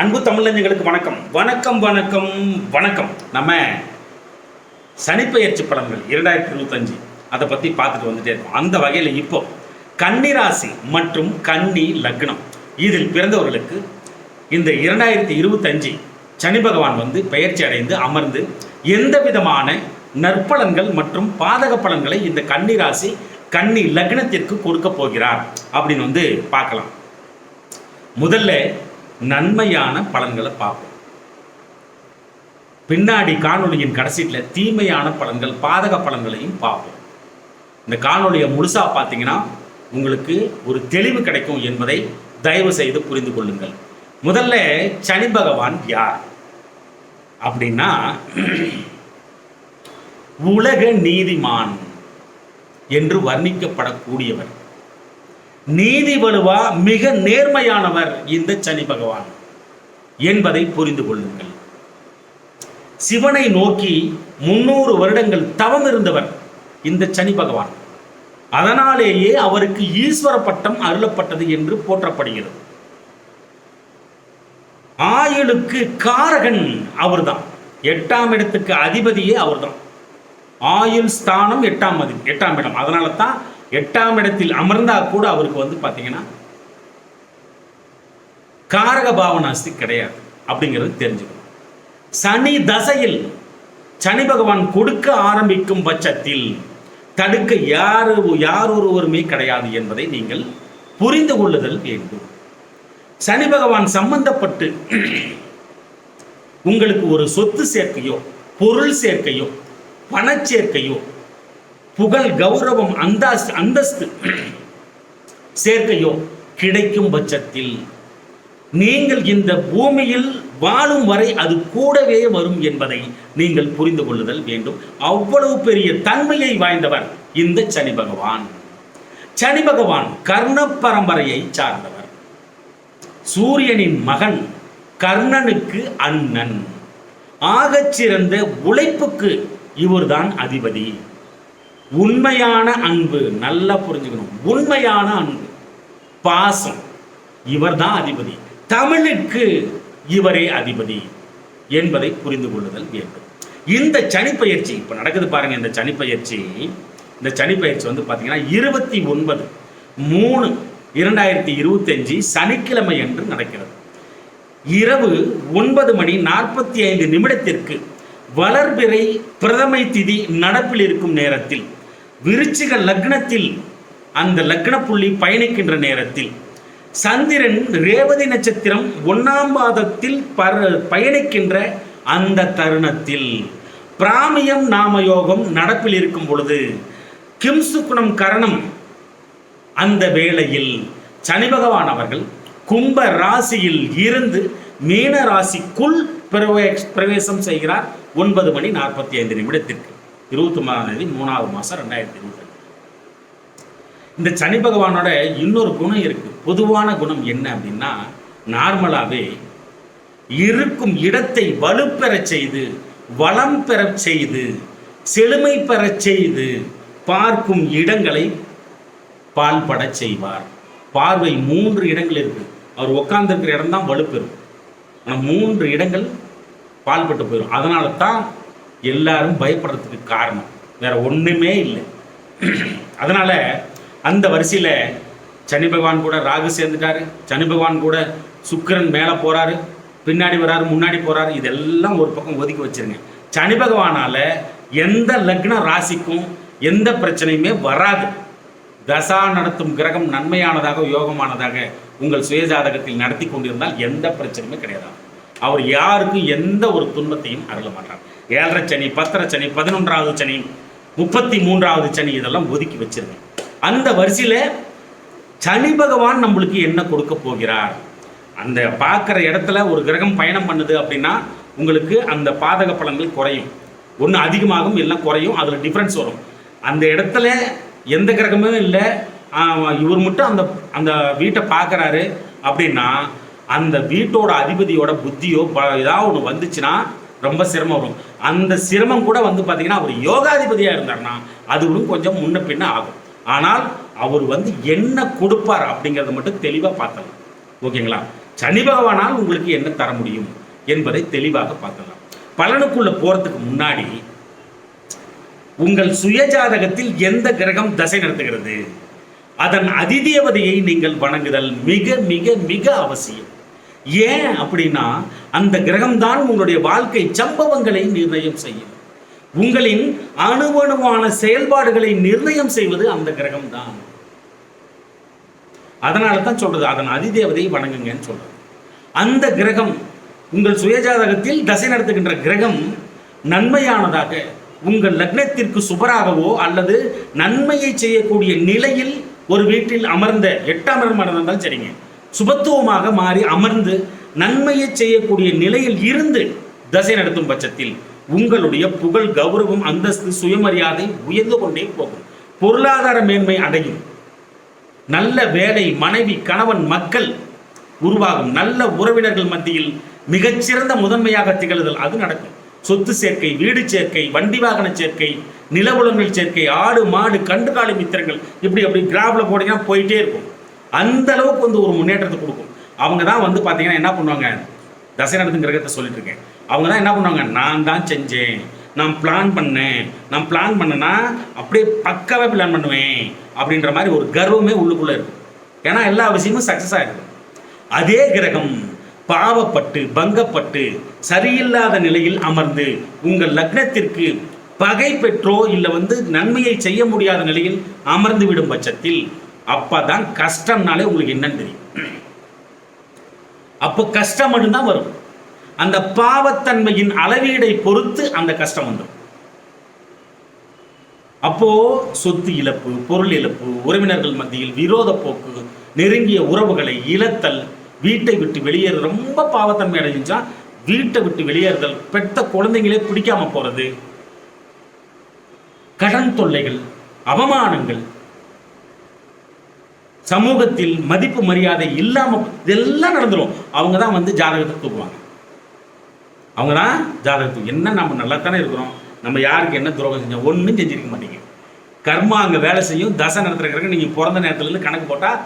அன்பு தமிழஞ்சங்களுக்கு வணக்கம். வணக்கம் வணக்கம் வணக்கம். நம்ம சனிப்பெயர்ச்சி பலன்கள் இரண்டாயிரத்தி இருபத்தஞ்சு. அதை பற்றி பார்த்துட்டு வந்துட்டே இருக்கோம். அந்த வகையில் இப்போ கன்னிராசி மற்றும் கன்னி லக்னம். இதில் பிறந்தவர்களுக்கு இந்த இரண்டாயிரத்தி இருபத்தஞ்சு சனி பகவான் வந்து பெயர்ச்சி அடைந்து அமர்ந்து எந்த விதமான நற்பலன்கள் மற்றும் பாதக பலன்களை இந்த கன்னிராசி கன்னி லக்னத்திற்கு கொடுக்க போகிறார் அப்படின்னு வந்து பார்க்கலாம். முதல்ல நன்மையான பலன்களை பார்ப்போம். பின்னாடி காணொலியின் கடைசியில் தீமையான பலன்கள் பாதக பலன்களையும் பார்ப்போம். இந்த காணொலியை முழுசாக பார்த்தீங்கன்னா உங்களுக்கு ஒரு தெளிவு கிடைக்கும் என்பதை தயவு செய்து புரிந்து கொள்ளுங்கள். முதல்ல சனி பகவான் யார்? அப்படின்னா உலக நீதிமான் என்று வர்ணிக்கப்படக்கூடியவர். நீதி வலுவா மிக நேர்மையானவர் இந்த சனி பகவான் என்பதை புரிந்து கொள்ளுங்கள். சிவனை நோக்கி முன்னூறு வருடங்கள் தவம் இருந்தவர் இந்த சனி பகவான். அதனாலேயே அவருக்கு ஈஸ்வர பட்டம் அருளப்பட்டது என்று போற்றப்படுகிறது. ஆயுளுக்கு காரகன் அவர்தான். எட்டாம் இடத்துக்கு அதிபதியே அவர்தான். ஆயுள் ஸ்தானம் எட்டாம் மதி எட்டாம் இடம். அதனால தான் எட்டாம் இடத்தில் அமர்ந்தா கூட அவருக்கு வந்து பார்த்தீங்கன்னா காரக பாவனாஸ்தி கிடையாது அப்படிங்கிறது தெரிஞ்சுக்கணும். சனி தசையில் சனி பகவான் கொடுக்க ஆரம்பிக்கும் பட்சத்தில் தடுக்க யார் யார் ஒருவருமே கிடையாது என்பதை நீங்கள் புரிந்து கொள்ளுதல் வேண்டும். சனி பகவான் சம்பந்தப்பட்டு உங்களுக்கு ஒரு சொத்து சேர்க்கையோ பொருள் சேர்க்கையோ பணச்சேர்க்கையோ புகழ் கௌரவம் அந்தாஸ் அந்தஸ்து சேர்க்கையோ கிடைக்கும் பட்சத்தில் நீங்கள் இந்த பூமியில் வாழும் வரை அது கூடவே வரும் என்பதை நீங்கள் புரிந்து கொள்ளுதல் வேண்டும். அவ்வளவு பெரிய தன்மையை வாய்ந்தவர் இந்த சனி பகவான். சனி பகவான் கர்ண பரம்பரையை சார்ந்தவர். சூரியனின் மகன் கர்ணனுக்கு அண்ணன். ஆகச் சிறந்த உழைப்புக்கு இவர்தான் அதிபதி. உண்மையான அன்பு நல்லா புரிஞ்சுக்கணும். உண்மையான அன்பு பாசம் இவர் தான் அதிபதி. தமிழுக்கு இவரே அதிபதி என்பதை புரிந்து கொள்ளுதல் வேண்டும். இந்த சனிப்பயிற்சி இப்போ நடக்குது பாருங்க இந்த சனிப்பயிற்சி இந்த சனிப்பயிற்சி வந்து பார்த்தீங்கன்னா இருபத்தி ஒன்பது மூணு இரண்டாயிரத்தி இருபத்தஞ்சு சனிக்கிழமை என்று நடக்கிறது. இரவு ஒன்பது மணி நாற்பத்தி ஐந்து நிமிடத்திற்கு வளர்பிறை பிரதமை திதி நடப்பில் இருக்கும் நேரத்தில் விருச்சிக லக்னத்தில் அந்த லக்ன புள்ளி பயணிக்கின்ற நேரத்தில் சந்திரன் ரேவதி நட்சத்திரம் ஒன்னாம் பாதத்தில் பர பயணிக்கின்ற அந்த தருணத்தில் பிராமியம் நாமயோகம் நடப்பில் இருக்கும் பொழுது கிம்சுக்குணம் கரணம் அந்த வேளையில் சனி பகவான் அவர்கள் கும்ப ராசியில் இருந்து மீன ராசிக்குள் பிரவே- பிரவேசம் செய்கிறார். ஒன்பது மணி நாற்பத்தி ஐந்து நிமிடத்திற்கு. இருபத்தி ஒன்பதாம் தேதி மூணாவது மாதம் ரெண்டாயிரத்தி இருபத்தி இந்த சனி பகவானோட இன்னொரு குணம் இருக்கு. பொதுவான குணம் என்ன அப்படின்னா நார்மலாகவே இருக்கும் இடத்தை வலுப்பெறச் செய்து வளம் பெற செய்து செழுமை பெறச் செய்து பார்க்கும் இடங்களை பால்படச் செய்வார். பார்வை மூன்று இடங்கள் இருக்கு. அவர் உட்கார்ந்துருக்கிற இடம் தான் வலுப்பெறும். ஆனால் மூன்று இடங்கள் பால்பட்டு போயிடும் அதனால தான் எல்லாரும் பயப்படுறதுக்கு காரணம். வேற ஒன்றுமே இல்லை. அதனால அந்த வரிசையில் சனி பகவான் கூட ராகு சேர்ந்துட்டாரு. சனி பகவான் கூட சுக்கிரன் மேலே போறாரு. பின்னாடி வராரு முன்னாடி போறாரு. இதெல்லாம் ஒரு பக்கம் ஒதுக்கி வச்சிருங்க. சனி பகவானால எந்த லக்ன ராசிக்கும் எந்த பிரச்சனையுமே வராது. தசா நடத்தும் கிரகம் நன்மையானதாக யோகமானதாக உங்கள் சுயஜாதகத்தில் நடத்தி கொண்டிருந்தால் எந்த பிரச்சனையுமே கிடையாது. அவர் யாருக்கும் எந்த ஒரு துன்பத்தையும் அருள மாட்டார். ஏழரை சனி பத்தரை சனி பதினொன்றாவது சனி முப்பத்தி மூன்றாவது சனி இதெல்லாம் ஒதுக்கி வச்சிருங்க. அந்த வரிசையில் சனி பகவான் நம்மளுக்கு என்ன கொடுக்க போகிறார்? அந்த பார்க்குற இடத்துல ஒரு கிரகம் பயணம் பண்ணுது அப்படின்னா உங்களுக்கு அந்த பாதக பலன்கள் குறையும். ஒன்று அதிகமாகும் எல்லாம் குறையும் அதில் டிஃப்ரென்ஸ் வரும். அந்த இடத்துல எந்த கிரகமும் இல்லை. இவர் மட்டும் அந்த அந்த வீட்டை பார்க்குறாரு அப்படின்னா அந்த வீட்டோட அதிபதியோட புத்தியோ ப ஏதாவது ஒன்று வந்துச்சுன்னா ரொம்ப சிரமம் வரும். அந்த சிரமம் கூட வந்து பார்த்தீங்கன்னா அவர் யோகாதிபதியாக இருந்தார்னா அது கொஞ்சம் முன்ன பின்ன ஆகும். ஆனால் அவர் வந்து என்ன கொடுப்பார் அப்படிங்கிறத மட்டும் தெளிவாக பார்த்தலாம் ஓகேங்களா? சனி பகவானால் உங்களுக்கு என்ன தர முடியும் என்பதை தெளிவாக பார்க்கலாம். பலனுக்குள்ள போகிறதுக்கு முன்னாடி உங்கள் சுயஜாதகத்தில் எந்த கிரகம் தசை நடத்துகிறது? அதன் அதிதேவதையை நீங்கள் வணங்குதல் மிக மிக மிக அவசியம். ஏன் அப்படின்னா அந்த கிரகம்தான் உங்களுடைய வாழ்க்கை சம்பவங்களை நிர்ணயம் செய்யும். உங்களின் அணுவணுவான செயல்பாடுகளை நிர்ணயம் செய்வது அந்த கிரகம்தான். அதனால தான் சொல்றது அதன் அதிதேவதையை வணங்குங்கன்னு சொல்றது. அந்த கிரகம் உங்கள் சுயஜாதகத்தில் தசை நடத்துகின்ற கிரகம் நன்மையானதாக உங்கள் லக்னத்திற்கு சுபராகவோ அல்லது நன்மையை செய்யக்கூடிய நிலையில் ஒரு வீட்டில் அமர்ந்த எட்டாம் இடம் இருந்தாலும் சரிங்க. சுபத்துவமாக மாறி அமர்ந்து நன்மையை செய்யக்கூடிய நிலையில் இருந்து தசை நடத்தும் பட்சத்தில் உங்களுடைய புகழ் கௌரவம் அந்தஸ்து சுயமரியாதை உயர்ந்து கொண்டே போகும். பொருளாதார மேன்மை அடையும். நல்ல வேலை மனைவி கணவன் மக்கள் உருவாகும். நல்ல உறவினர்கள் மத்தியில் மிகச்சிறந்த முதன்மையாக திகழுதல் அது நடக்கும். சொத்து சேர்க்கை வீடு சேர்க்கை வண்டி வாகன சேர்க்கை நிலவுலங்கள் சேர்க்கை ஆடு மாடு கண்டுகாலி மித்திரங்கள் இப்படி அப்படி கிராஃப்ல போனீங்கன்னா போயிட்டே இருக்கும். அந்த அளவுக்கு வந்து ஒரு முன்னேற்றத்தை கொடுக்கும். அவங்க தான் வந்து பார்த்தீங்கன்னா என்ன பண்ணுவாங்க? தசை நடத்தும் கிரகத்தை சொல்லிட்டு இருக்கேன். அவங்க தான் என்ன பண்ணுவாங்க? நான் தான் செஞ்சேன். நான் பிளான் பண்ணேன். நான் பிளான் பண்ணேன்னா அப்படியே பக்காவே பிளான் பண்ணுவேன் அப்படின்ற மாதிரி ஒரு கர்வமே உள்ளுக்குள்ளே இருக்கும் ஏன்னா எல்லா விஷயமும் சக்ஸஸ் ஆகிருக்கும் அதே கிரகம் பாவப்பட்டு பங்கப்பட்டு சரியில்லாத நிலையில் அமர்ந்து உங்கள் லக்னத்திற்கு பகை பெற்றோ இல்லை வந்து நன்மையை செய்ய முடியாத நிலையில் அமர்ந்து விடும் பட்சத்தில் அப்போ தான் கஷ்டம்னாலே உங்களுக்கு என்னன்னு தெரியும். அப்போ கஷ்டம் மட்டும்தான் வரும். அந்த பாவத்தன்மையின் அளவீடை பொறுத்து அந்த கஷ்டம் வந்துடும். அப்போ சொத்து இழப்பு பொருள் இழப்பு உறவினர்கள் மத்தியில் விரோத போக்கு நெருங்கிய உறவுகளை இழத்தல் வீட்டை விட்டு வெளியேற ரொம்ப பாவத்தன்மை அடைஞ்சா வீட்டை விட்டு வெளியேறுதல் பெத்த குழந்தைங்களே பிடிக்காம போறது கடன் தொல்லைகள் அவமானங்கள் சமூகத்தில் மதிப்பு மரியாதை இல்லாமல் இதெல்லாம் நடந்துடும் அவங்க தான் வந்து ஜாதகத்தை தூக்குவாங்க அவங்க தான் ஜாதகத்துக்கு என்ன நம்ம நல்லா தானே இருக்கிறோம். நம்ம யாருக்கு என்ன துரோகம் செஞ்சோம்? ஒன்றும் செஞ்சிருக்க மாட்டீங்க. கர்மா அங்கே வேலை செய்யும் தசை நடத்துறக்கிறக்கு நீங்கள் பிறந்த நேரத்துலேருந்து கணக்கு போட்டால்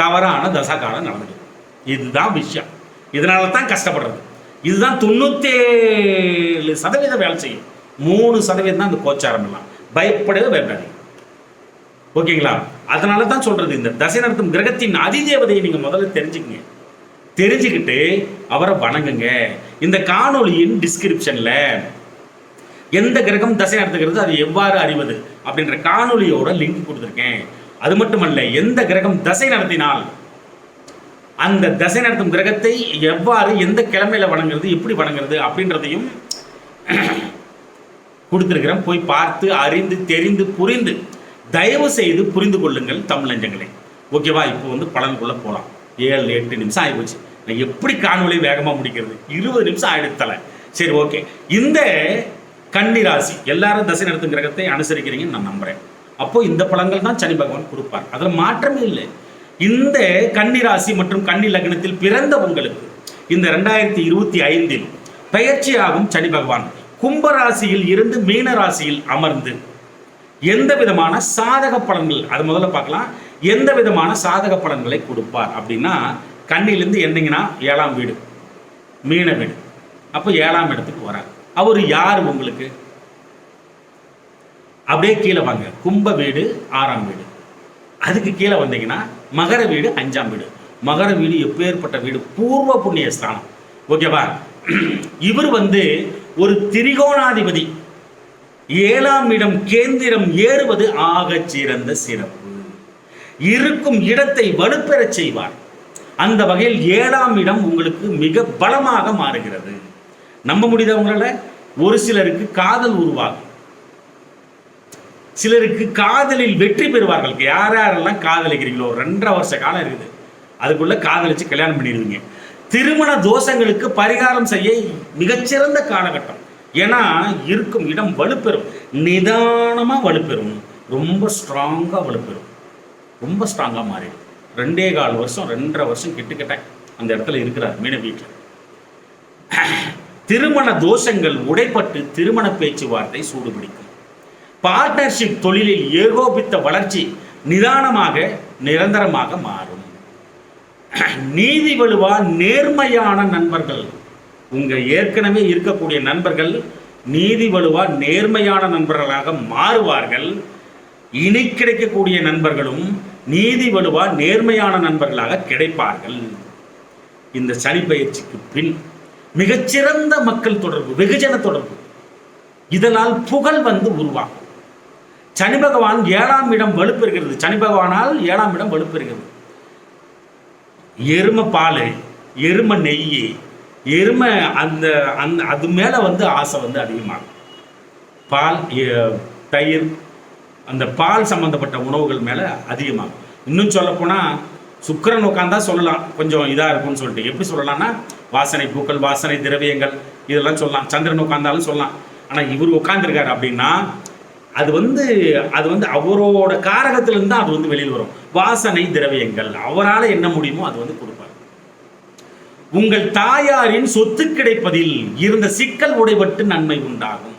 தவறான தசா காலம் நடந்துடும் இதுதான் விஷயம். இதனால தான் கஷ்டப்படுறது. இதுதான் தொண்ணூத்தேழு சதவீதம் வேலை செய்யும். மூணு சதவீதம் தான் இந்த கோச்சாரம் எல்லாம். பயப்படவே பயப்படாதீங்க. ஓகேங்களா? அதனால தான் சொல்றது இந்த தசை நடத்தும் கிரகத்தின் அதிதேவதையை நீங்க முதல்ல தெரிஞ்சுக்கங்க. தெரிஞ்சுக்கிட்டு அவரை வணங்குங்க. இந்த காணொலியின் டிஸ்கிரிப்ஷன்ல எந்த கிரகம் தசை நடத்துகிறது அது எவ்வாறு அறிவது அப்படின்ற காணொலியோட லிங்க் கொடுத்துருக்கேன். அது மட்டுமல்ல எந்த கிரகம் தசை நடத்தினால் அந்த தசை நடத்தும் கிரகத்தை எவ்வாறு எந்த கிழமையில வணங்குறது எப்படி வணங்குறது அப்படின்றதையும் கொடுத்துருக்கிறேன். போய் பார்த்து அறிந்து தெரிந்து புரிந்து தயவு செய்து புரிந்து கொள்ளுங்கள் தமிழஞ்சங்களை ஓகேவா? இப்போ வந்து பலனுக்குள்ள போகலாம் ஏழு எட்டு நிமிஷம் ஆகிப்போச்சு நான் எப்படி காணொளி வேகமாக முடிக்கிறது? இருபது நிமிஷம் ஆயிடுச்சு சரி ஓகே. இந்த கன்னி ராசி எல்லாரும் தசை நடத்தும் கிரகத்தை அனுசரிக்கிறீங்கன்னு நான் நம்புகிறேன் அப்போ இந்த பழங்கள் தான் சனி பகவான் கொடுப்பார். அதில் மாற்றமே இல்லை. இந்த கன்னி ராசி மற்றும் கன்னி லக்னத்தில் பிறந்த உங்களுக்கு இந்த ரெண்டாயிரத்தி இருபத்தி ஐந்தில் பெயர்ச்சியாகும் சனி பகவான். கும்பராசியில் இருந்து மீன ராசியில் அமர்ந்து எந்த விதமான சாதக பலன்கள் அது முதல்ல பார்க்கலாம். எந்த விதமான சாதக பலன்களை கொடுப்பார் அப்படின்னா கண்ணிலிருந்து என்னங்கன்னா ஏழாம் வீடு மீன வீடு. அப்போ ஏழாம் இடத்துக்கு வரார். அவர் யார் உங்களுக்கு? அப்படியே கீழே வாங்க. கும்ப வீடு ஆறாம் வீடு. அதுக்கு கீழே வந்தீங்கன்னா மகர வீடு அஞ்சாம் வீடு. மகர வீடு எப்பேற்பட்ட வீடு? பூர்வ புண்ணிய ஸ்தானம். ஓகேவா? இவர் வந்து ஒரு திரிகோணாதிபதி. ஏழாம் இடம் கேந்திரம் ஏறுவது ஆகச் சிறந்த சிறப்பு. இருக்கும் இடத்தை வலுப்பெறச் செய்வார். அந்த வகையில் ஏழாம் இடம் உங்களுக்கு மிக பலமாக மாறுகிறது. நம்ப முடியுதா உங்களால? ஒரு சிலருக்கு காதல் உருவாகும். சிலருக்கு காதலில் வெற்றி பெறுவார்கள். யார் யாரெல்லாம் காதலிக்கிறீங்களோ ஒரு ரெண்டரை வருஷ காலம் இருக்குது. அதுக்குள்ள காதலிச்சு கல்யாணம் பண்ணிடுவீங்க. திருமண தோஷங்களுக்கு பரிகாரம் செய்ய மிகச்சிறந்த காலகட்டம். ஏன்னா இருக்கும் இடம் வலுப்பெறும். நிதானமாக வலுப்பெறும். ரொம்ப ஸ்ட்ராங்காக வலுப்பெறும். ரொம்ப ஸ்ட்ராங்காக மாறிடும். ரெண்டே கால் வருஷம் ரெண்டரை வருஷம் கிட்டக்கிட்ட அந்த இடத்துல இருக்கிறார் மீன வீட்டில். திருமண தோஷங்கள் உடைப்பட்டு திருமண பேச்சுவார்த்தை சூடுபிடிக்கும். பார்ட்னர்ஷிப் தொழிலில் ஏகோபித்த வளர்ச்சி நிதானமாக நிரந்தரமாக மாறும். நீதி வலுவா நேர்மையான நண்பர்கள் உங்கள் ஏற்கனவே இருக்கக்கூடிய நண்பர்கள் நீதி வலுவா நேர்மையான நண்பர்களாக மாறுவார்கள். இனி கிடைக்கக்கூடிய நண்பர்களும் நீதி வலுவா நேர்மையான நண்பர்களாக கிடைப்பார்கள். இந்த சனி பயிற்சிக்கு பின் மிகச்சிறந்த மக்கள் தொடர்பு வெகுஜன தொடர்பு. இதனால் புகழ் வந்து உருவாகும். சனி பகவான் ஏழாம் இடம் வலுப்பெறுகிறது சனி பகவானால் ஏழாம் இடம் வலுப்பெறுகிறது எருமை பால் எருமை நெய்யே எருமை அந்த அந்த அது மேலே வந்து ஆசை வந்து அதிகமாகும். பால் தயிர் அந்த பால் சம்மந்தப்பட்ட உணவுகள் மேலே அதிகமாகும். இன்னும் சொல்லப்போனால் சுக்கரன் உட்காந்தா சொல்லலாம் கொஞ்சம் இதாக இருக்கும்னு சொல்லிட்டு. எப்படி சொல்லலாம்னா வாசனை பூக்கள் வாசனை திரவியங்கள் இதெல்லாம் சொல்லலாம். சந்திரன் உட்காந்தாலும் சொல்லலாம். ஆனால் இவர் உட்காந்துருக்காரு அப்படின்னா அது வந்து அது வந்து அவரோட காரகத்திலிருந்து தான் அது வந்து வெளியில் வரும். வாசனை திரவியங்கள் அவரால் என்ன முடியுமோ அது வந்து கொடுப்பார். உங்கள் தாயாரின் சொத்து கிடைப்பதில் இருந்த சிக்கல் உடைபட்டு நன்மை உண்டாகும்.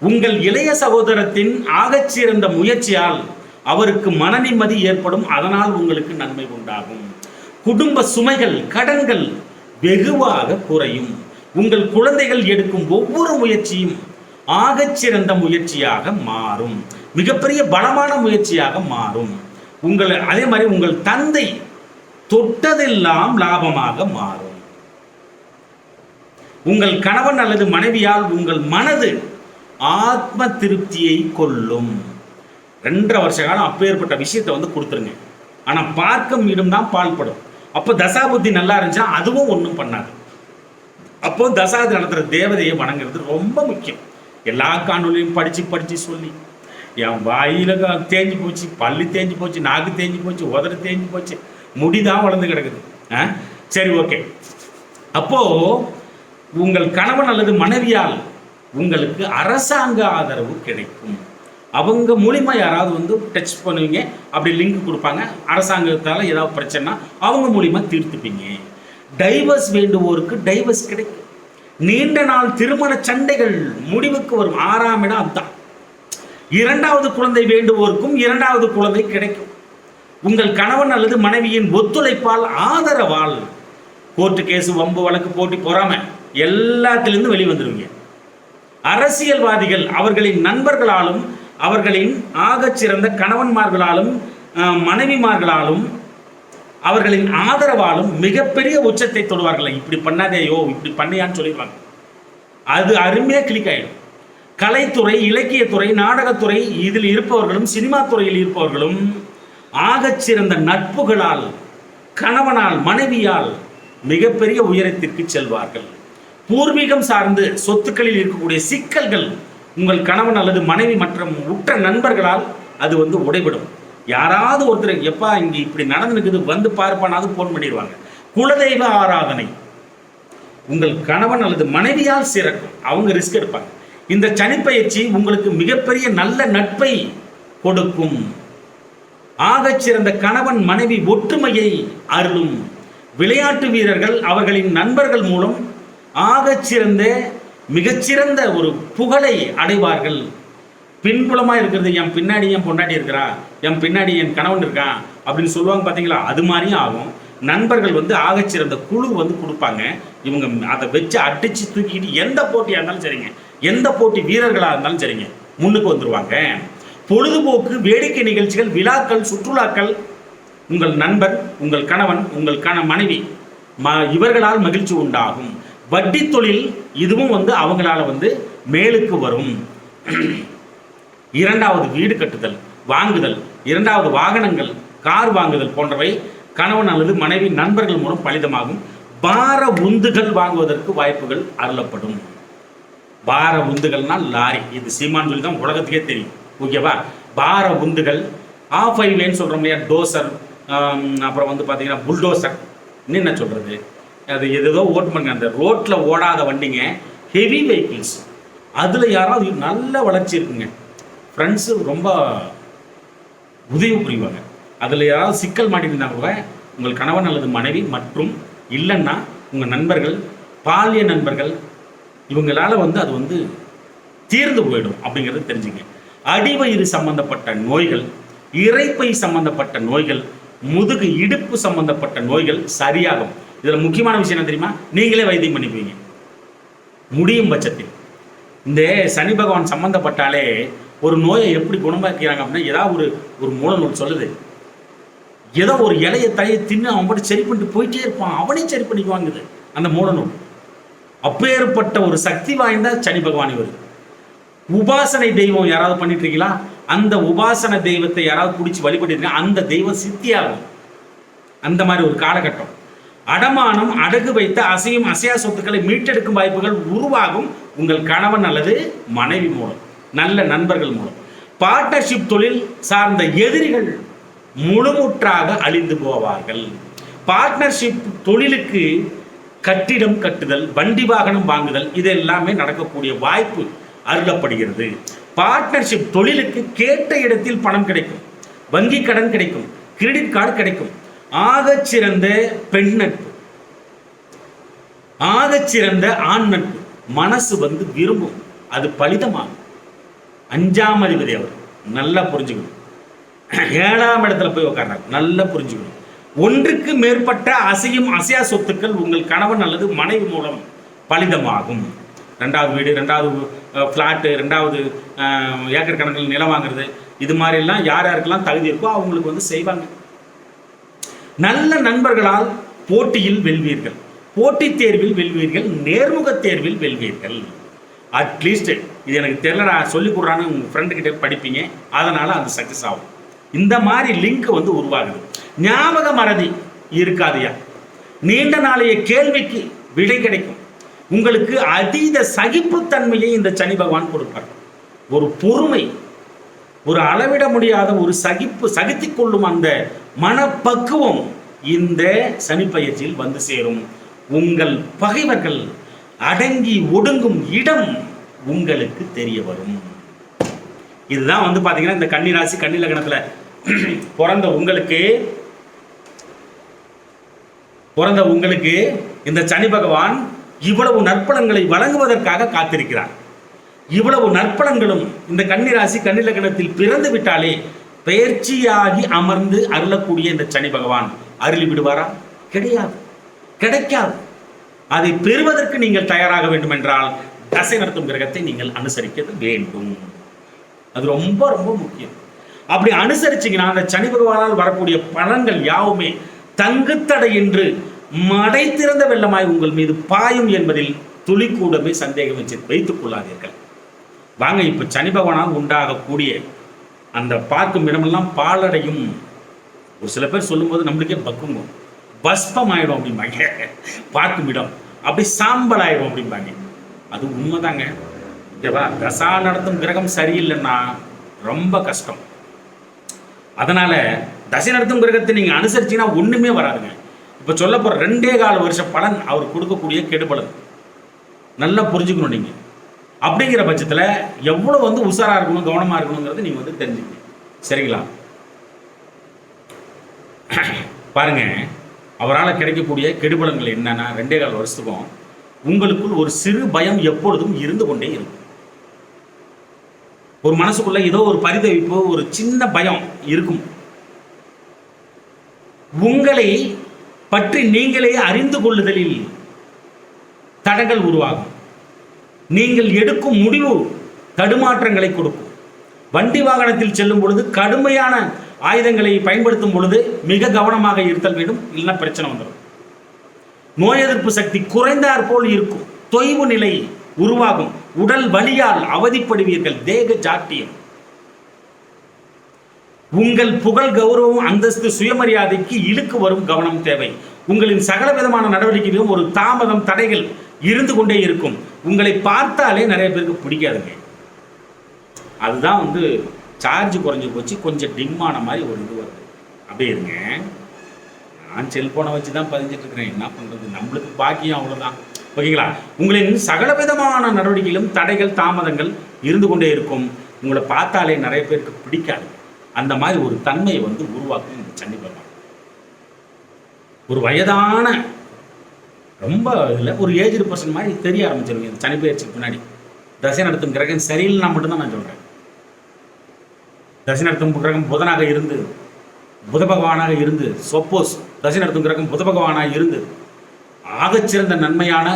உங்கள் இளைய சகோதரத்தின் ஆகச்சிறந்த முயற்சியால் அவருக்கு மன நிம்மதி ஏற்படும் அதனால் உங்களுக்கு நன்மை உண்டாகும். குடும்ப சுமைகள் கடன்கள் வெகுவாக குறையும். உங்கள் குழந்தைகள் எடுக்கும் ஒவ்வொரு முயற்சியும் ஆகச்சிறந்த முயற்சியாக மாறும். மிகப்பெரிய பலமான முயற்சியாக மாறும். உங்கள் அதே மாதிரி உங்கள் தந்தை தொட்டதெல்லாம் லாபமாக மாறும். உங்கள் கணவன் அல்லது மனைவியால் உங்கள் மனது ஆத்ம திருப்தியை கொள்ளும் ரெண்டரை வருஷ காலம் அப்பேற்பட்ட விஷயத்தை வந்து கொடுத்துருங்க. ஆனால் பார்க்கும் இடம் தான் பால்படும் அப்போ தசாபுத்தி நல்லா இருந்துச்சா அதுவும் ஒன்றும் பண்ணாது. அப்போ தசாதி நடத்துகிற தேவதையை வணங்குறது ரொம்ப முக்கியம். எல்லா காணொலியும் படித்து படித்து சொல்லி என் வாயில தேஞ்சு போச்சு பல்லு தேஞ்சு போச்சு நாக்கு தேஞ்சு போச்சு உதடு தேஞ்சு போச்சு முடி தான் வளர்ந்து கிடக்குது. ஆ? சரி ஓகே. அப்போது உங்கள் கணவன் அல்லது மனைவியால் உங்களுக்கு அரசாங்க ஆதரவு கிடைக்கும். அவங்க மூலிமா யாராவது வந்து டச் பண்ணுவீங்க அப்படி லிங்க் கொடுப்பாங்க. அரசாங்கத்தால் ஏதாவது பிரச்சனைனா அவங்க மூலிமா தீர்த்துப்பீங்க. டைவர்ஸ் வேண்டுவோருக்கு டைவர்ஸ் கிடைக்கும். நீண்ட நாள் திருமண சண்டைகள் முடிவுக்கு வரும். ஆறாம் இடம் அதுதான். இரண்டாவது குழந்தை வேண்டுவோருக்கும் இரண்டாவது குழந்தை கிடைக்கும். உங்கள் கணவன் அல்லது மனைவியின் ஒத்துழைப்பால் ஆதரவால் கோர்ட்டு கேஸ் வம்பு வழக்கு போட்டி பொறாமை எல்லாத்திலிருந்து வெளிவந்துடுவீங்க அரசியல்வாதிகள் அவர்களின் நண்பர்களாலும் அவர்களின் ஆகச்சிறந்த கணவன்மார்களாலும் மனைவிமார்களாலும் அவர்களின் ஆதரவாலும் மிகப்பெரிய உச்சத்தை தொடுவார்கள். இப்படி பண்ணாதேயோ இப்படி பண்ணியான்னு சொல்லிடுவாங்க. அது அருமையாக கிளிக் ஆயிடும். கலைத்துறை இலக்கியத்துறை நாடகத்துறை இதில் இருப்பவர்களும் சினிமா துறையில் இருப்பவர்களும் ஆகச்சிறந்த நட்புகளால் கணவனால் மனைவியால் மிகப்பெரிய உயரத்திற்கு செல்வார்கள். பூர்வீகம் சார்ந்து சொத்துக்களில் இருக்கக்கூடிய சிக்கல்கள் உங்கள் கணவன் அல்லது மனைவி மற்றும் உற்ற நண்பர்களால் அது வந்து உடைபடும். யாராவது ஒருத்தர் எப்பா இங்க இப்படி நடந்துருக்குது வந்து பார்ப்பானாவது ஃபோன் பண்ணிடுவாங்க. குலதெய்வ ஆராதனை. உங்கள் கணவன் அல்லது மனைவியால் சிறக்கும். அவங்க ரிஸ்க் எடுப்பாங்க. இந்த சனிப்பயிற்சி உங்களுக்கு மிகப்பெரிய நல்ல நட்பை கொடுக்கும். ஆகச் சிறந்த கணவன் மனைவி ஒற்றுமையை அருளும். விளையாட்டு வீரர்கள் அவர்களின் நண்பர்கள் மூலம் ஆகச்சிறந்த மிகச்சிறந்த ஒரு புகழை அடைவார்கள். பின்புலமாக இருக்கிறது என் பின்னாடி என் பொண்டாட்டி இருக்கிறா என் பின்னாடி என் கணவன் இருக்கான் அப்படின்னு சொல்லுவாங்க பார்த்தீங்களா அது மாதிரியும் ஆகும். நண்பர்கள் வந்து ஆகச்சிறந்த குழு வந்து கொடுப்பாங்க. இவங்க அதை வச்சு அடித்து தூக்கிட்டு எந்த போட்டியாக இருந்தாலும் சரிங்க. எந்த போட்டி வீரர்களாக இருந்தாலும் சரிங்க. முன்னுக்கு வந்துடுவாங்க பொழுதுபோக்கு வேடிக்கை நிகழ்ச்சிகள் விழாக்கள் சுற்றுலாக்கள் உங்கள் நண்பர் உங்கள் கணவன் உங்கள் கண மனைவி ம இவர்களால் மகிழ்ச்சி உண்டாகும். வட்டி தொழில் இதுவும் வந்து அவங்களால வந்து மேலுக்கு வரும். இரண்டாவது வீடு கட்டுதல் வாங்குதல் இரண்டாவது வாகனங்கள் கார் வாங்குதல் போன்றவை கணவன் அல்லது மனைவி நண்பர்கள் மூலம் பலிதமாகும். பார உந்துகள் வாங்குவதற்கு வாய்ப்புகள் அருளப்படும். பார உந்துகள்னா லாரி. இது சீமான் சொல்லி தான் உலகத்துக்கே தெரியும். ஓகேவா பார உந்துகள் ஆஃப் ஐவேன்னு சொல்கிறோம் இல்லையா? டோசர் அப்புறம் வந்து பார்த்தீங்கன்னா புல்டோசர் என்ன சொல்கிறது அது எதோ ஓட்டு பண்ணுங்க அந்த ரோட்டில் ஓடாத வண்டிங்க ஹெவி வெஹிக்கிள்ஸ் அதில் யாராவது நல்ல வளர்ச்சி இருக்குங்க. ஃப்ரெண்ட்ஸு ரொம்ப உதவி புரிவாங்க அதில் யாராவது சிக்கல் மாட்டியிருந்தா கூட உங்கள் கணவன் அல்லது மனைவி மற்றும் இல்லைன்னா உங்கள் நண்பர்கள் பாலிய நண்பர்கள் இவங்களால வந்து அது வந்து தீர்ந்து போயிடும் அப்படிங்கிறது தெரிஞ்சுங்க. அடிவயிறு சம்பந்தப்பட்ட நோய்கள் இறைப்பை சம்பந்தப்பட்ட நோய்கள் முதுகு இடுப்பு சம்பந்தப்பட்ட நோய்கள் சரியாகும். இதில் முக்கியமான விஷயம் என்ன தெரியுமா? நீங்களே வைத்தியம் பண்ணிக்குவீங்க முடியும் பட்சத்தில். இந்த சனி பகவான் சம்மந்தப்பட்டாலே ஒரு நோயை எப்படி குணமாக்கிறாங்க அப்படின்னா ஏதாவது ஒரு ஒரு மூல நூல் சொல்லுது. ஏதோ ஒரு இலைய தலையை தின்னு அவன் பாட்டு சரி பண்ணிட்டு போயிட்டே இருப்பான். அவனே சரி பண்ணிக்குவாங்குது அந்த மூடநூல் அப்பேற்பட்ட ஒரு சக்தி வாய்ந்த சனி பகவான் இவர். உபாசனை தெய்வம் யாராவது பண்ணிட்டு இருக்கீங்களா அந்த உபாசன தெய்வத்தை யாராவது பிடிச்சி வழிபட்டு அந்த தெய்வம் சித்தியாகும். அந்த மாதிரி ஒரு காலகட்டம். அடமானம் அடகு வைத்த அசையும் அசையா சொத்துக்களை மீட்டெடுக்கும் வாய்ப்புகள் உருவாகும் உங்கள் கணவன் அல்லது மனைவி மூலம் நல்ல நண்பர்கள் மூலம். பார்ட்னர்ஷிப் தொழில் சார்ந்த எதிரிகள் முழுமுற்றாக அழிந்து போவார்கள். பார்ட்னர்ஷிப் தொழிலுக்கு கட்டிடம் கட்டுதல் வண்டி வாகனம் வாங்குதல் இது எல்லாமே நடக்கக்கூடிய வாய்ப்பு அருளப்படுகிறது. பார்ட்னர்ஷிப் தொழிலுக்கு கேட்ட இடத்தில் பணம் கிடைக்கும் வங்கி கடன் கிடைக்கும் கிரெடிட் கார்டு கிடைக்கும் ஆகச்சிறந்த பெண் நட்பு ஆகச்சிறந்த ஆண் நட்பு மனசு வந்து விரும்பும். அது பலிதமாகும். அஞ்சாம் அதிபதி அவர். நல்லா புரிஞ்சுக்கணும். ஏழாம் இடத்துல போய் உட்கார்றாங்க நல்லா புரிஞ்சுக்கணும். ஒன்றுக்கு மேற்பட்ட அசையும் அசையா சொத்துக்கள் உங்கள் கணவன் அல்லது மனைவி மூலம் பலிதமாகும். ரெண்டாவது வீடு ரெண்டாவது ஃப்ளாட்டு ரெண்டாவது ஏக்கர் கணக்கில் நிலம் வாங்குறது இது மாதிரிலாம் யார் யாருக்கெல்லாம் தகுதி இருக்கோ அவங்களுக்கு வந்து செய்வாங்க. நல்ல நண்பர்களால் போட்டியில் வெல்வீர்கள். போட்டித் தேர்வில் வெல்வீர்கள் நேர்முக தேர்வில் வெல்வீர்கள். அட்லீஸ்ட் இது எனக்கு தெரியலடா நான் சொல்லி கொடுறான்னு உங்கள் ஃப்ரெண்டு கிட்ட படிப்பீங்க. அதனால் அது சக்ஸஸ் ஆகும். இந்த மாதிரி லிங்க் வந்து உருவாகுது. ஞாபக மறதி இருக்காதையா நீண்ட நாளைய கேள்விக்கு விடை கிடைக்கும். உங்களுக்கு அதீத சகிப்புத்தன்மையை இந்த சனி பகவான் கொடுப்பார். ஒரு பொறுமை ஒரு அளவிட முடியாத ஒரு சகிப்பு சகித்து கொள்ளும் அந்த மனப்பக்குவம் இந்த சனி பயிற்சியில் வந்து சேரும். உங்கள் பகைவர்கள் அடங்கி ஒடுங்கும் இடம் உங்களுக்கு தெரிய வரும். இதுதான் வந்து பாத்தீங்கன்னா இந்த கன்னிராசி கன்னிலகணத்துல பிறந்த உங்களுக்கு பிறந்த உங்களுக்கு இந்த சனி பகவான் இவ்வளவு நற்பலன்களை வழங்குவதற்காக காத்திருக்கிறார். இவ்வளவு நற்பலன்களும் இந்த கன்னிராசி கன்னிலகணத்தில் பிறந்து விட்டாலே பெயர்ச்சியாகி அமர்ந்து அருளக்கூடிய இந்த சனி பகவான் அருளி விடுவாரா? கிடையாது. கிடைக்காது. அதை பெறுவதற்கு நீங்கள் தயாராக வேண்டும் என்றால் தசை நடத்தும் கிரகத்தை நீங்கள் அனுசரிக்க வேண்டும். அது ரொம்ப ரொம்ப முக்கியம். அப்படி அனுசரிச்சிங்கன்னா அந்த சனி பகவானால் வரக்கூடிய பலன்கள் யாவுமே தங்குத்தடை என்று மடை திறந்த வெள்ளமாய் உங்கள் மீது பாயும் என்பதில் துளி கூடமே சந்தேகம் வச்சு வைத்துக் கொள்ளாதீர்கள். வாங்க இப்ப சனி பகவானால் உண்டாகக்கூடிய அந்த பார்க்கும் இடமெல்லாம் பாலடையும் ஒரு சில பேர் சொல்லும்போது நம்மளுக்கே பக்குங்க பஸ்பம் ஆயிடும் அப்படிம்பாங்க. பார்க்கும் இடம். அப்படி சாம்பல் ஆயிடும் அப்படிம்பாங்க. அது உண்மைதாங்க. ஓகேவா தசா நடத்தும் கிரகம் சரியில்லைன்னா ரொம்ப கஷ்டம். அதனால தசை நடத்தும் கிரகத்தை நீங்கள் அனுசரிச்சிங்கன்னா ஒன்றுமே வராதுங்க. இப்போ சொல்ல போகிற ரெண்டே கால வருஷ பலன் அவர் கொடுக்கக்கூடிய கெடுபலன். நல்லா புரிஞ்சுக்கணும் நீங்கள் அப்படிங்கிற பட்சத்தில் எவ்வளோ வந்து உஷாராக இருக்கணும் கவனமாக இருக்கணுங்கிறது நீங்கள் வந்து தெரிஞ்சுக்கணும். சரிங்களா? பாருங்க அவரால் கிடைக்கக்கூடிய கெடுபலன்கள் என்னன்னா ரெண்டே கால வருஷத்துக்கும் உங்களுக்குள் ஒரு சிறு பயம் எப்பொழுதும் இருந்து கொண்டே இருக்கும். ஒரு மனசுக்குள்ள ஏதோ ஒரு பரிதவிப்பு ஒரு சின்ன பயம் இருக்கும். உங்களை பற்றி நீங்களே அறிந்து கொள்ளுதலில் தடங்கள் உருவாகும். நீங்கள் எடுக்கும் முடிவு தடுமாற்றங்களை கொடுக்கும். வண்டி வாகனத்தில் செல்லும் பொழுது கடுமையான ஆயுதங்களை பயன்படுத்தும் பொழுது மிக கவனமாக இருத்தல் வேண்டும் இல்லைன்னா பிரச்சனை வந்துடும் நோய் எதிர்ப்பு சக்தி குறைந்தாற் போல் இருக்கும். தொய்வு நிலை உருவாகும். உடல் வலியால் அவதிப்படுவீர்கள். தேக ஜாட்டியம். உங்கள் புகழ் கௌரவம் அந்தஸ்து சுயமரியாதைக்கு இழுக்கு வரும் கவனம் தேவை. உங்களின் சகல விதமான நடவடிக்கைகளிலும் ஒரு தாமதம் தடைகள் இருந்து கொண்டே இருக்கும். உங்களை பார்த்தாலே நிறைய பேருக்கு பிடிக்காதுங்க. அதுதான் வந்து சார்ஜ் குறைஞ்சி போச்சு. கொஞ்சம் டிம்மான மாதிரி ஒரு இது வருது. அப்படியே இருங்க. நான் செல்போனை வச்சு தான் பதிஞ்சிட்டு இருக்கிறேன். என்ன பண்ணுறது நம்மளுக்கு பாக்கியம் அவ்வளோதான் ஓகேங்களா? உங்களின் சகலவிதமான நடவடிக்கையிலும் தடைகள் தாமதங்கள் இருந்து கொண்டே இருக்கும். உங்களை பார்த்தாலே நிறைய பேருக்கு பிடிக்காது. அந்த மாதிரி ஒரு தன்மையை வந்து உருவாக்கும் இந்த சனி பகவான். ஒரு வயதான ரொம்ப இல்லை ஒரு ஏஜ்டு பர்சன் மாதிரி தெரிய ஆரம்பிச்சிருங்க. இந்த சனி பயிற்சிக்கு பின்னாடி தசை நடத்தும் கிரகம் சரியில்லைனா மட்டும்தான் நான் சொல்கிறேன் தசை நடத்தும் கிரகம் புதனாக இருந்து புத பகவானாக இருந்து சப்போஸ் தசை நடத்தும் கிரகம் புத பகவானாக இருந்து ஆகச்சிறந்த நன்மையான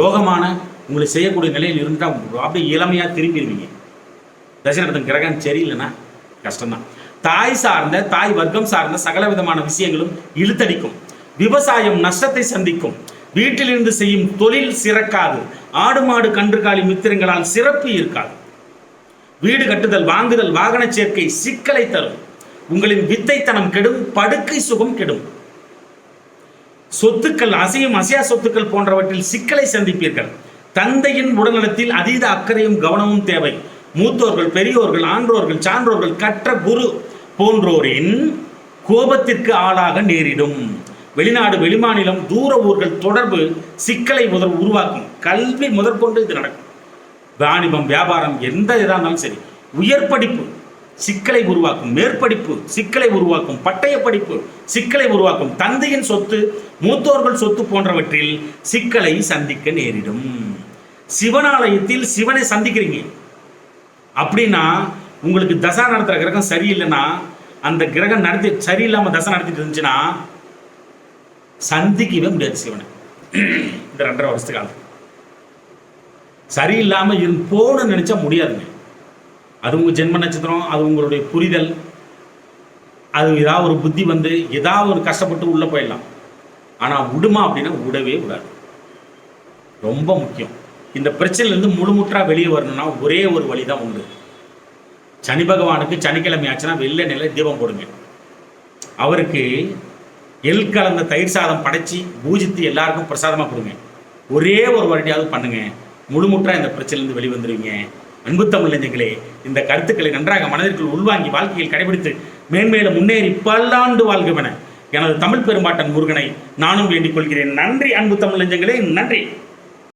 யோகமான உங்களை செய்யக்கூடிய நிலையில் இருந்தால் அப்படியே இளமையாக திரும்பிடுவீங்க. தசை நடத்தும் கிரகம் சரியில்லைன்னா கஷ்டம்தான். தாய் சார்ந்த தாய் வர்க்கம் சார்ந்த சகல விதமான விஷயங்களும் இழுத்தடிக்கும். விவசாயம் நஷ்டத்தை சந்திக்கும். வீட்டிலிருந்து செய்யும் தொழில் சிறக்காது. ஆடு மாடு கன்றுகாலி மித்திரங்களால் சிறப்பு இருக்காது. வீடு கட்டுதல் வாங்குதல் வாகன சேர்க்கை சிக்கலை தரும். உங்களின் வித்தைத்தனம் கெடும் படுக்கை சுகம் கெடும். சொத்துக்கள் அசையும் அசையா சொத்துக்கள் போன்றவற்றில் சிக்கலை சந்திப்பீர்கள். தந்தையின் உடல்நலத்தில் அதீத அக்கறையும் கவனமும் தேவை. மூத்தோர்கள் பெரியோர்கள் ஆன்றோர்கள் சான்றோர்கள் கற்ற குரு போன்றோரின் கோபத்திற்கு ஆளாக நேரிடும். வெளிநாடு வெளிமாநிலம் தூர ஊர்கள் தொடர்பு சிக்கலை முதல் உருவாக்கும் கல்வி முதற்கொண்டு இது நடக்கும். வாணிபம் வியாபாரம் எந்த இதாக இருந்தாலும் சரி உயர் படிப்பு சிக்கலை உருவாக்கும் மேற்படிப்பு சிக்கலை உருவாக்கும் பட்டய படிப்பு சிக்கலை உருவாக்கும் தந்தையின் சொத்து மூத்தோர்கள் சொத்து போன்றவற்றில் சிக்கலை சந்திக்க நேரிடும். சிவனாலயத்தில் சிவனை சந்திக்கிறீங்க. அப்படின்னா உங்களுக்கு தசா நடத்துகிற கிரகம் சரியில்லைன்னா அந்த கிரகம் நடத்தி சரியில்லாமல் தசை நடத்திட்டு இருந்துச்சுன்னா சந்திக்கவே முடியாது சிவனை. இந்த ரெண்டரை வருஷத்து காலம். சரியில்லாமல் இருந்து போகணும்னு நினச்சா முடியாதுங்க. அது உங்கள் ஜென்ம நட்சத்திரம் அது உங்களுடைய புரிதல். அது ஏதாவது ஒரு புத்தி வந்து ஏதாவது ஒரு கஷ்டப்பட்டு உள்ளே போயிடலாம். ஆனால் விடுமா அப்படின்னா விடவே விடாது. ரொம்ப முக்கியம். இந்த பிரச்சனையிலேருந்து முழுமுற்றாக வெளியே வரணும்னா ஒரே ஒரு வழி தான் உண்டு. சனி பகவானுக்கு சனிக்கிழமை ஆச்சுன்னா வெள்ளை நிலை தீபம் போடுங்க. அவருக்கு எள் கலந்த தயிர் சாதம் படைச்சி பூஜித்து எல்லாருக்கும் பிரசாதமாக கொடுங்க. ஒரே ஒரு வாட்டியாவது பண்ணுங்க. முழுமுற்றா இந்த பிரச்சனையிலிருந்து வெளிவந்துருவீங்க. அன்பு தமிழ் நெஞ்சங்களே இந்த கருத்துக்களை நன்றாக மனதிற்குள் உள்வாங்கி வாழ்க்கையில் கடைபிடித்து மேன்மேலும் முன்னேறி பல்லாண்டு வாழ்கவென எனது தமிழ் பெரும்பாட்டன் முருகனை நானும் வேண்டிக் கொள்கிறேன். நன்றி அன்பு தமிழ் நெஞ்சங்களே. நன்றி.